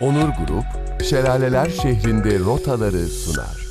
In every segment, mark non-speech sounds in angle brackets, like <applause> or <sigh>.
Onur Grup, Şelaleler şehrinde rotaları sunar.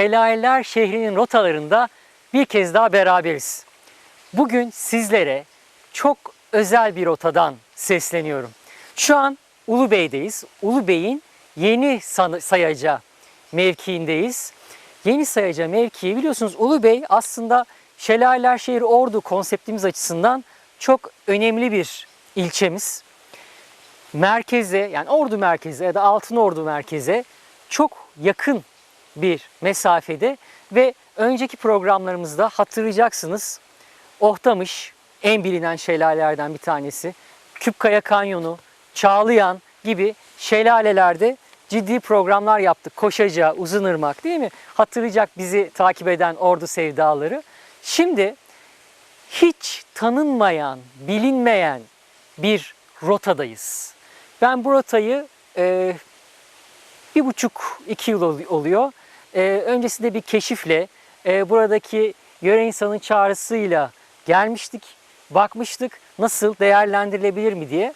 Şelaleler şehrinin rotalarında bir kez daha beraberiz. Bugün sizlere çok özel bir rotadan sesleniyorum. Şu an Ulubey'deyiz. Ulubey'in yeni sayaca mevkiindeyiz. Yeni sayaca mevkii biliyorsunuz Ulubey aslında Şelaleler şehri Ordu konseptimiz açısından çok önemli bir ilçemiz merkeze yani Ordu merkeze ya da Altın Ordu merkeze çok yakın bir mesafede ve önceki programlarımızda hatırlayacaksınız Ohtamış en bilinen şelalelerden bir tanesi. Küpkaya Kanyonu, Çağlayan gibi şelalelerde ciddi programlar yaptık. Koşaca, Uzunırmak değil mi? Hatırlayacak bizi takip eden Ordu sevdaları. Şimdi hiç tanınmayan, bilinmeyen bir rotadayız. Ben bu rotayı e, bir buçuk, iki yıl ol- oluyor. E, öncesinde bir keşifle, e, buradaki yöre insanın çağrısıyla gelmiştik, bakmıştık nasıl değerlendirilebilir mi diye.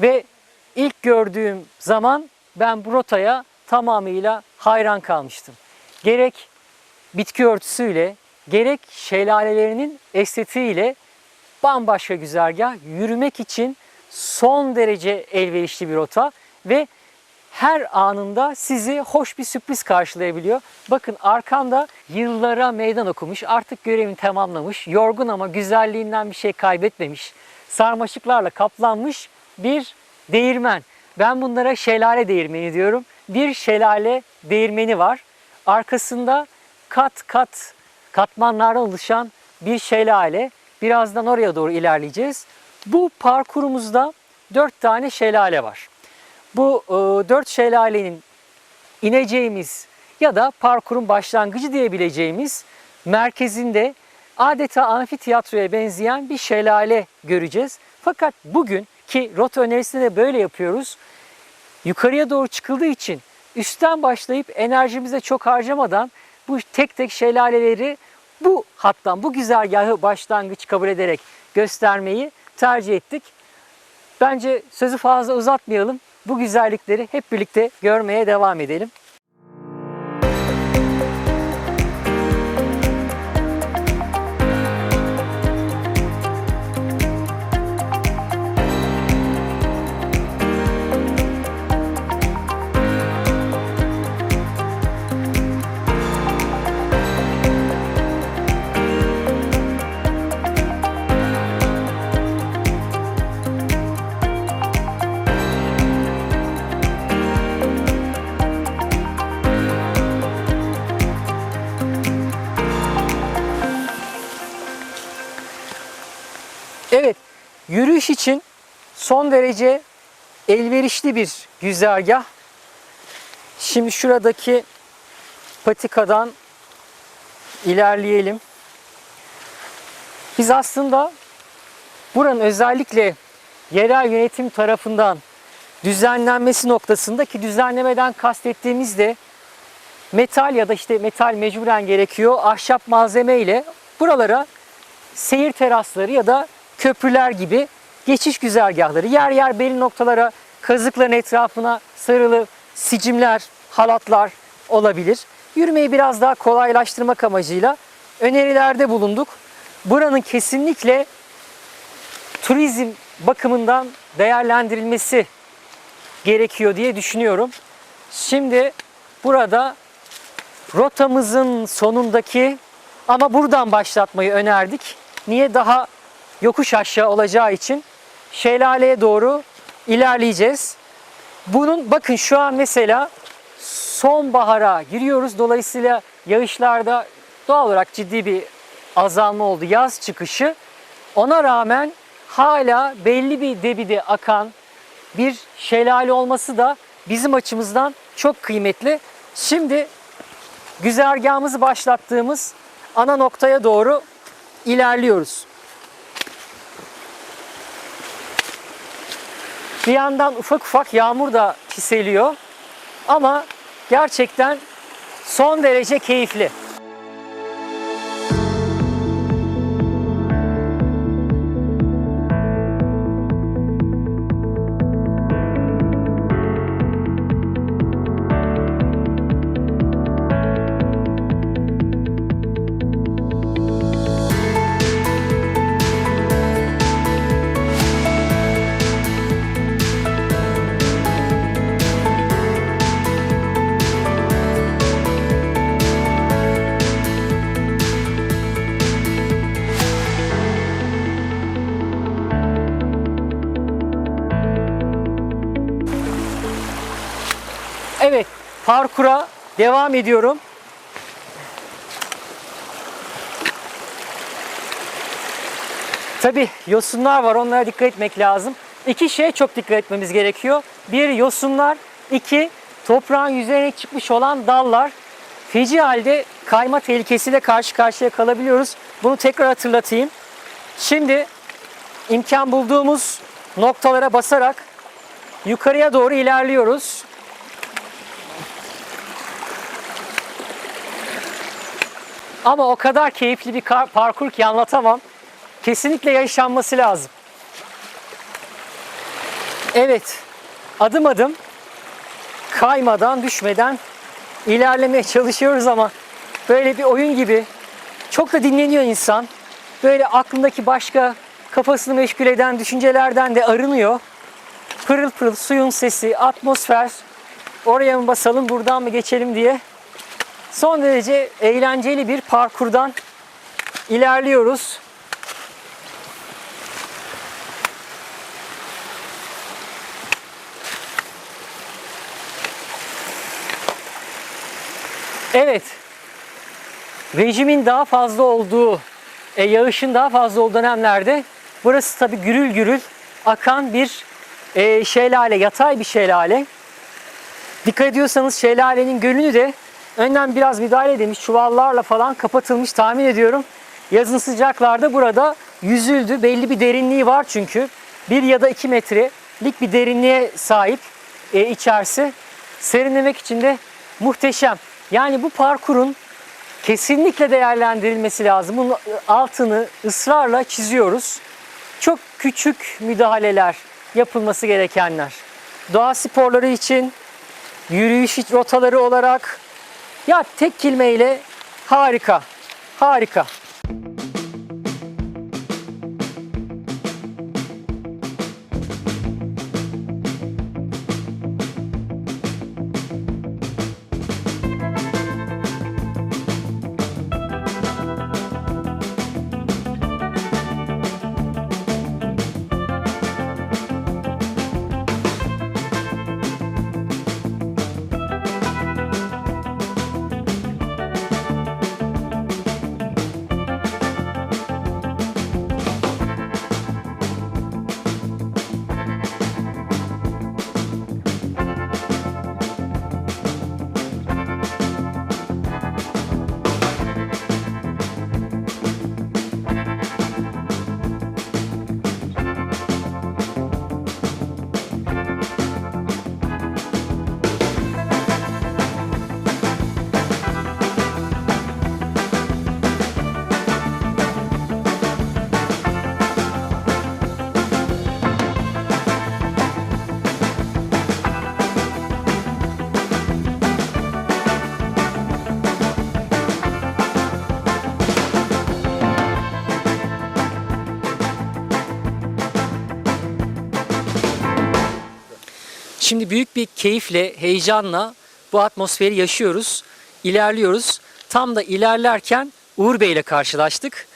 Ve ilk gördüğüm zaman ben bu rotaya tamamıyla hayran kalmıştım. Gerek bitki örtüsüyle, gerek şelalelerinin estetiğiyle bambaşka güzergah, yürümek için son derece elverişli bir rota ve her anında sizi hoş bir sürpriz karşılayabiliyor. Bakın arkamda yıllara meydan okumuş, artık görevini tamamlamış, yorgun ama güzelliğinden bir şey kaybetmemiş, sarmaşıklarla kaplanmış bir değirmen. Ben bunlara şelale değirmeni diyorum. Bir şelale değirmeni var. Arkasında kat kat katmanlardan oluşan bir şelale. Birazdan oraya doğru ilerleyeceğiz. Bu parkurumuzda dört tane şelale var. Bu e, dört şelalenin ineceğimiz ya da parkurun başlangıcı diyebileceğimiz merkezinde adeta amfiteyatroya benzeyen bir şelale göreceğiz. Fakat bugün ki rota önerisinde de böyle yapıyoruz. Yukarıya doğru çıkıldığı için üstten başlayıp enerjimize çok harcamadan bu tek tek şelaleleri bu hattan, bu güzergahı başlangıç kabul ederek göstermeyi tercih ettik. Bence sözü fazla uzatmayalım. Bu güzellikleri hep birlikte görmeye devam edelim. Yürüyüş için son derece elverişli bir güzergah. Şimdi şuradaki patikadan ilerleyelim. Biz aslında buranın özellikle yerel yönetim tarafından düzenlenmesi noktasında ki düzenlemeden kastettiğimiz de metal ya da işte metal mecburen gerekiyor. Ahşap malzeme ile buralara seyir terasları ya da köprüler gibi geçiş güzergahları yer yer belli noktalara kazıkların etrafına sarılı sicimler, halatlar olabilir. Yürümeyi biraz daha kolaylaştırmak amacıyla önerilerde bulunduk. Buranın kesinlikle turizm bakımından değerlendirilmesi gerekiyor diye düşünüyorum. Şimdi burada rotamızın sonundaki ama buradan başlatmayı önerdik. Niye daha yokuş aşağı olacağı için şelaleye doğru ilerleyeceğiz. Bunun bakın şu an mesela sonbahara giriyoruz. Dolayısıyla yağışlarda doğal olarak ciddi bir azalma oldu. Yaz çıkışı. Ona rağmen hala belli bir debide akan bir şelale olması da bizim açımızdan çok kıymetli. Şimdi güzergahımızı başlattığımız ana noktaya doğru ilerliyoruz. Bir yandan ufak ufak yağmur da çiseliyor. Ama gerçekten son derece keyifli. Parkura devam ediyorum. Tabi yosunlar var, onlara dikkat etmek lazım. İki şeye çok dikkat etmemiz gerekiyor. Bir yosunlar, iki toprağın yüzeyine çıkmış olan dallar. Feci halde kayma tehlikesiyle karşı karşıya kalabiliyoruz. Bunu tekrar hatırlatayım. Şimdi imkan bulduğumuz noktalara basarak yukarıya doğru ilerliyoruz. Ama o kadar keyifli bir parkur ki anlatamam. Kesinlikle yaşanması lazım. Evet, adım adım kaymadan, düşmeden ilerlemeye çalışıyoruz ama böyle bir oyun gibi çok da dinleniyor insan. Böyle aklındaki başka kafasını meşgul eden düşüncelerden de arınıyor. Pırıl pırıl suyun sesi, atmosfer, oraya mı basalım, buradan mı geçelim diye son derece eğlenceli bir parkurdan ilerliyoruz. Evet. Rejimin daha fazla olduğu, e, yağışın daha fazla olduğu dönemlerde burası tabi gürül gürül akan bir e, şelale, yatay bir şelale. Dikkat ediyorsanız şelalenin gölünü de önden biraz müdahale edilmiş çuvallarla falan kapatılmış tahmin ediyorum. Yazın sıcaklarda burada yüzüldü. Belli bir derinliği var çünkü. Bir ya da iki metrelik bir derinliğe sahip e, içerisi. Serinlemek için de muhteşem. Yani bu parkurun kesinlikle değerlendirilmesi lazım. Bunun altını ısrarla çiziyoruz. Çok küçük müdahaleler yapılması gerekenler. Doğa sporları için, yürüyüş rotaları olarak ya tek kelimeyle harika. Harika. Şimdi büyük bir keyifle, heyecanla bu atmosferi yaşıyoruz, ilerliyoruz. Tam da ilerlerken Uğur Bey ile karşılaştık.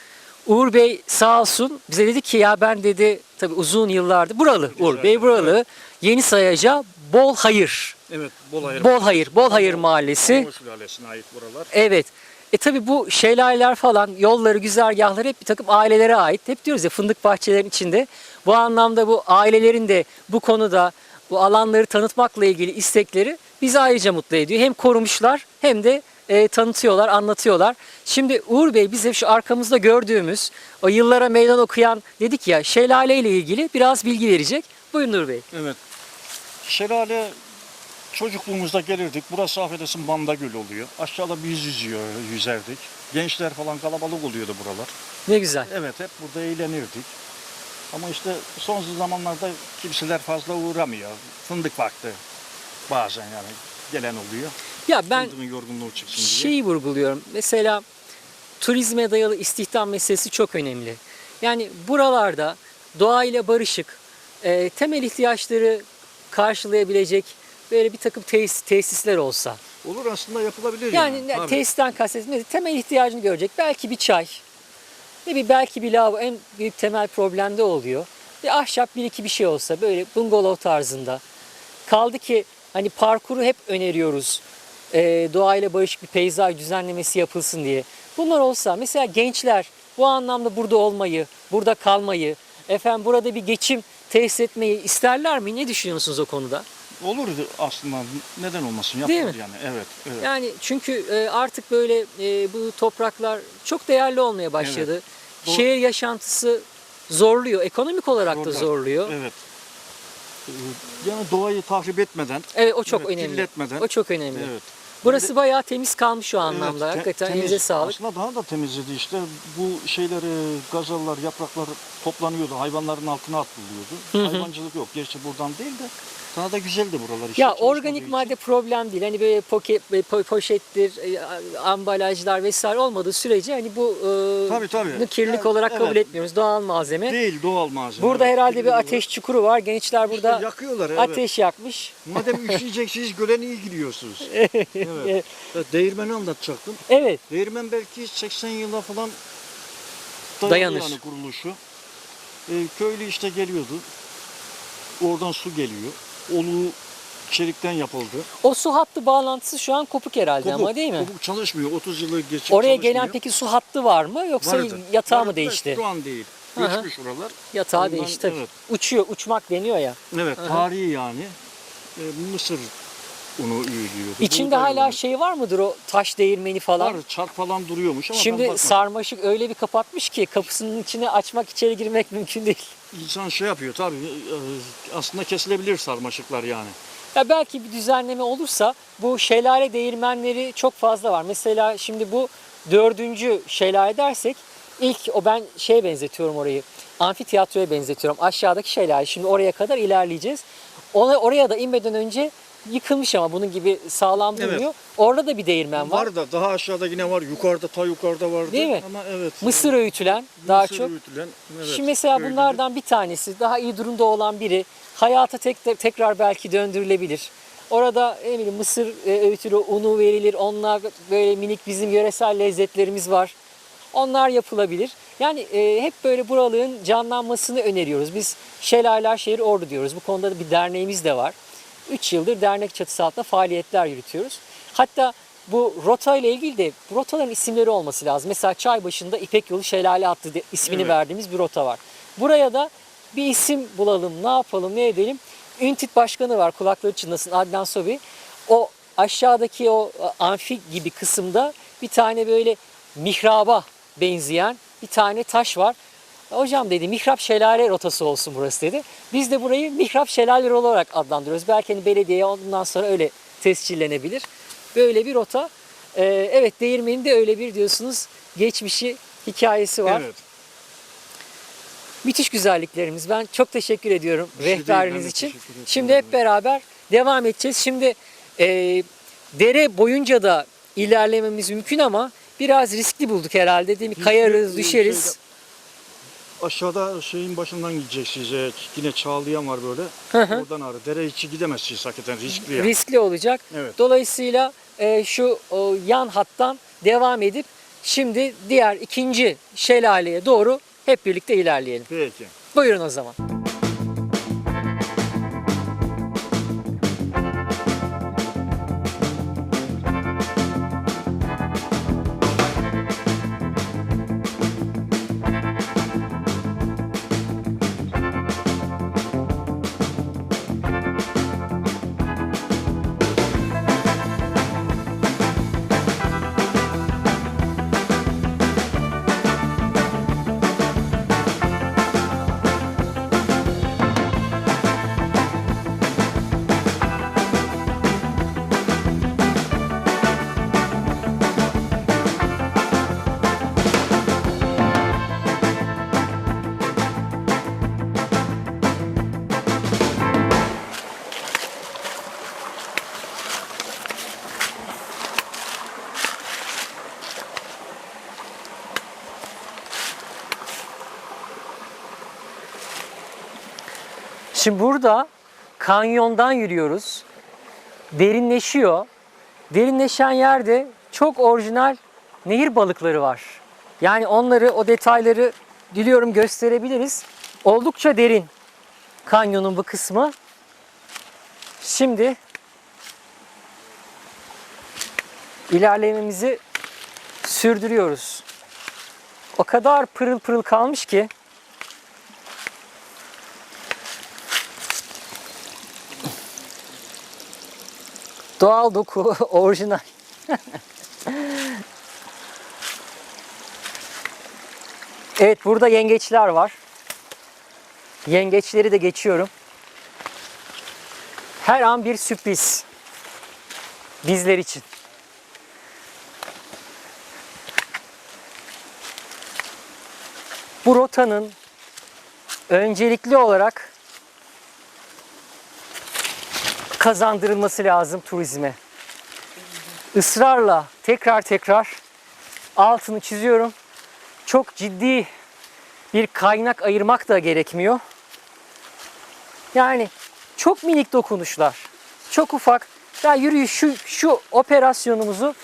Uğur Bey sağ olsun bize dedi ki ya ben dedi tabii uzun yıllardır buralı Uğur Bey buralı Yeni Sayaca Bol Hayır. Evet, bol hayır. Bol Hayır, Bol Hayır Mahallesi. Boş Lalesi'ne ait buralar. Evet. E tabi bu şelaleler falan yolları güzergahları hep bir takım ailelere ait. Hep diyoruz ya fındık bahçelerin içinde. Bu anlamda bu ailelerin de bu konuda bu alanları tanıtmakla ilgili istekleri bizi ayrıca mutlu ediyor. Hem korumuşlar hem de e, tanıtıyorlar, anlatıyorlar. Şimdi Uğur Bey bize şu arkamızda gördüğümüz o yıllara meydan okuyan dedik ya şelale ile ilgili biraz bilgi verecek. Buyurun Uğur Bey. Evet. Şelale çocukluğumuzda gelirdik. Burası affedersin Bandagül oluyor. Aşağıda biz yüzüyor, yüzerdik. Gençler falan kalabalık oluyordu buralar. Ne güzel. Evet, hep burada eğlenirdik. Ama işte son zamanlarda kimseler fazla uğramıyor. Fındık vakti bazen yani gelen oluyor. Ya ben Fındığın yorgunluğu çıksın diye. şeyi vurguluyorum. Mesela turizme dayalı istihdam meselesi çok önemli. Yani buralarda doğayla barışık, e, temel ihtiyaçları karşılayabilecek böyle bir takım tesis, tesisler olsa. Olur aslında yapılabilir Yani, yani. Tabii. tesisten kastetmiyorum. Temel ihtiyacını görecek. Belki bir çay, ne bir belki bir lavabo en büyük temel problemde oluyor. Bir ahşap bir iki bir şey olsa böyle bungalov tarzında. Kaldı ki hani parkuru hep öneriyoruz. Ee, doğayla barışık bir peyzaj düzenlemesi yapılsın diye. Bunlar olsa mesela gençler bu anlamda burada olmayı, burada kalmayı, efendim burada bir geçim tesis etmeyi isterler mi? Ne düşünüyorsunuz o konuda? Olur aslında neden olmasın Değil yapılır mi? yani. Evet, evet. Yani çünkü e, artık böyle e, bu topraklar çok değerli olmaya başladı. Bu- Şehir yaşantısı zorluyor, ekonomik olarak da Zorlar. zorluyor. Evet. Ee, Yani doğayı tahrip etmeden, Evet o çok Evet, önemli. kirletmeden. O çok önemli. evet. Burası bayağı temiz kalmış şu anlamda. Evet, te- Hakikaten temiz. elinize sağlık. Aslında daha da temizledi işte. Bu şeyleri, gazallar, yapraklar toplanıyordu. Hayvanların altına atılıyordu. Hayvancılık yok. Gerçi buradan değil de daha da güzeldi buralar işte. Ya organik için. madde problem değil. Hani böyle poke, po- poşettir, e, ambalajlar vesaire olmadığı sürece hani bu e, Tabii, tabii. kirlilik Yani, olarak kabul evet. etmiyoruz. Doğal malzeme. Değil, doğal malzeme. Burada Evet, herhalde bir ateş çukuru var. Gençler İşte burada yakıyorlar evet. ateş yakmış. Madem <laughs> üşüyeceksiniz göle niye giriyorsunuz? <laughs> evet. Evet. Değirmeni anlatacaktım. Evet. Değirmen belki 80 yıla falan Dayanır. Yani kuruluşu. Ee, köylü işte geliyordu. Oradan su geliyor. Olu çelikten yapıldı. O su hattı bağlantısı şu an kopuk herhalde ama Kopuk, değil mi? kopuk çalışmıyor. 30 yılı geçip Oraya çalışmıyor. gelen peki su hattı var mı yoksa Vardı. yatağı Vardı mı değişti? Şu an değil. Göçmüş oralar. Yatağı Ondan- değişti evet. Uçuyor, uçmak deniyor ya. Evet, hı. tarihi yani. Ee, Mısır unu üyeliyordu. İçinde Buğday hala şey var mıdır o taş değirmeni falan? Var, çark falan duruyormuş ama ben Şimdi bakmadım. sarmaşık öyle bir kapatmış ki kapısının içine açmak içeri girmek mümkün değil. İnsan şey yapıyor tabii. e, Aslında kesilebilir sarmaşıklar yani. Ya belki bir düzenleme olursa bu şelale değirmenleri çok fazla var. Mesela şimdi bu dördüncü şelale dersek ilk o ben şeye benzetiyorum orayı. Amfiteyatroya benzetiyorum. Aşağıdaki şelale. Şimdi oraya kadar ilerleyeceğiz. Ona, oraya da inmeden önce yıkılmış ama bunun gibi sağlam Evet. durmuyor. Orada da bir değirmen var. Var da daha aşağıda yine var. Yukarıda ta yukarıda vardı. Değil mi? Ama evet. Mısır öğütülen daha Mısır çok. öğütülen, evet, Şimdi mesela öyle bunlardan bir tanesi daha iyi durumda olan biri hayata tek, tekrar belki döndürülebilir. Orada ne bileyim mısır e, öğütülü unu verilir. Onlar böyle minik bizim yöresel lezzetlerimiz var. Onlar yapılabilir. Yani e, hep böyle buralığın canlanmasını öneriyoruz. Biz Şelaleler Şehri Ordu diyoruz. Bu konuda da bir derneğimiz de var. 3 yıldır dernek çatısı altında faaliyetler yürütüyoruz. Hatta bu rota ile ilgili de rotaların isimleri olması lazım. Mesela Çaybaşı'nda İpek Yolu Şelale adlı de- ismini Evet. verdiğimiz bir rota var. Buraya da bir isim bulalım, ne yapalım, ne edelim. Üntit Başkanı var, kulakları çınlasın Adnan Sobi. O aşağıdaki o e, amfi gibi kısımda bir tane böyle mihraba benzeyen bir tane taş var. Hocam dedi mihrap şelale rotası olsun burası dedi. Biz de burayı mihrap şelale rolu olarak adlandırıyoruz. Belki hani belediyeye ondan sonra öyle tescillenebilir. Böyle bir rota. Ee, evet değirmenin de öyle bir diyorsunuz geçmişi, hikayesi var. Evet. Müthiş güzelliklerimiz. Ben çok teşekkür ediyorum Bir şey değil, rehberiniz ben de için. teşekkür ederim. Şimdi hep beraber devam edeceğiz. Şimdi e, dere boyunca da ilerlememiz mümkün ama biraz riskli bulduk herhalde değil mi? Kayarız, Riskli, düşeriz. Aşağıda şeyin başından gideceksiniz. Evet, Yine Çağlayan var böyle. Hı hı. Oradan ağrı. Dere içi gidemezsiniz hakikaten riskli yani. Riskli olacak. Evet. Dolayısıyla e, şu o, yan hattan devam edip şimdi diğer ikinci şelaleye doğru hep birlikte ilerleyelim. Peki. Buyurun o zaman. Şimdi burada kanyondan yürüyoruz. Derinleşiyor. Derinleşen yerde çok orijinal nehir balıkları var. Yani onları, o detayları diliyorum gösterebiliriz. Oldukça derin kanyonun bu kısmı. Şimdi ilerlememizi sürdürüyoruz. O kadar pırıl pırıl kalmış ki Doğal doku, <laughs> orijinal. evet burada yengeçler var. Yengeçleri de geçiyorum. Her an bir sürpriz. Bizler için. Bu rotanın öncelikli olarak kazandırılması lazım turizme. Israrla tekrar tekrar altını çiziyorum. Çok ciddi bir kaynak ayırmak da gerekmiyor. Yani çok minik dokunuşlar. Çok ufak. Ya yürüyüş şu, şu operasyonumuzu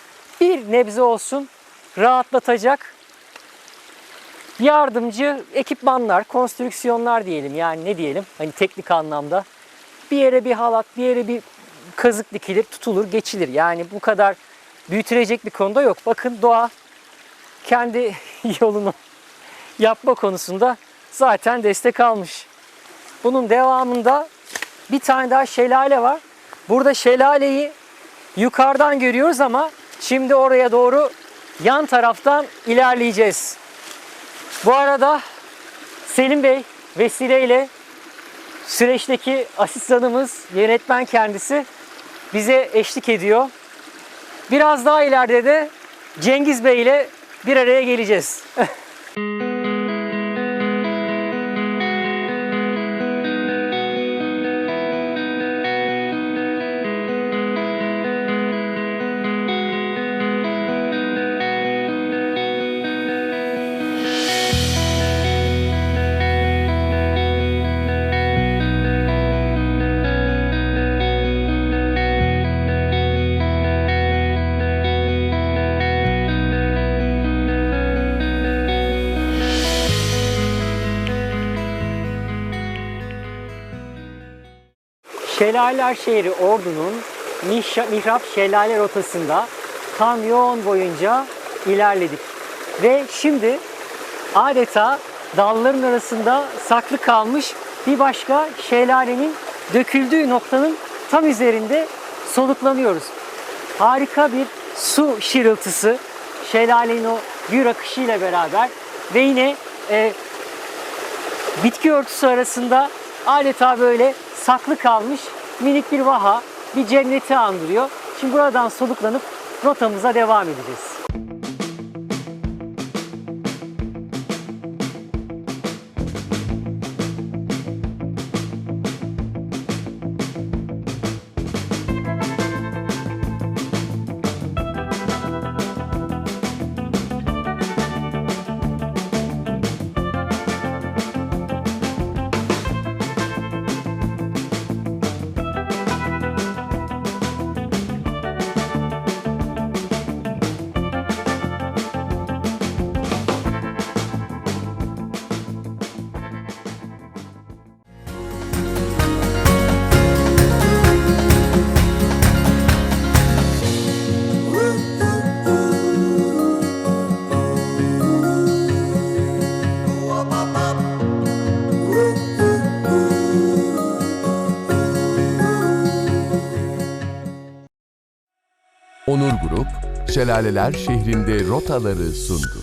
bir nebze olsun rahatlatacak yardımcı ekipmanlar, konstrüksiyonlar diyelim. Yani ne diyelim? Hani teknik anlamda bir yere bir halat, bir yere bir kazık dikilir, tutulur, geçilir. Yani bu kadar büyütülecek bir konuda yok. Bakın doğa kendi <laughs> yolunu yapma konusunda zaten destek almış. Bunun devamında bir tane daha şelale var. Burada şelaleyi yukarıdan görüyoruz ama şimdi oraya doğru yan taraftan ilerleyeceğiz. Bu arada Selim Bey vesileyle süreçteki asistanımız, yönetmen kendisi bize eşlik ediyor. Biraz daha ileride de Cengiz Bey ile bir araya geleceğiz. <laughs> Şelaleler şehri Ordu'nun Mihra- Mihrap Şelale rotasında kamyon boyunca ilerledik. Ve şimdi adeta dalların arasında saklı kalmış bir başka şelalenin döküldüğü noktanın tam üzerinde soluklanıyoruz. Harika bir su şırıltısı şelalenin o gür akışıyla beraber ve yine e, bitki örtüsü arasında adeta böyle saklı kalmış minik bir vaha, bir cenneti andırıyor. Şimdi buradan soluklanıp rotamıza devam edeceğiz. Şelaleler şehrinde rotaları sundu.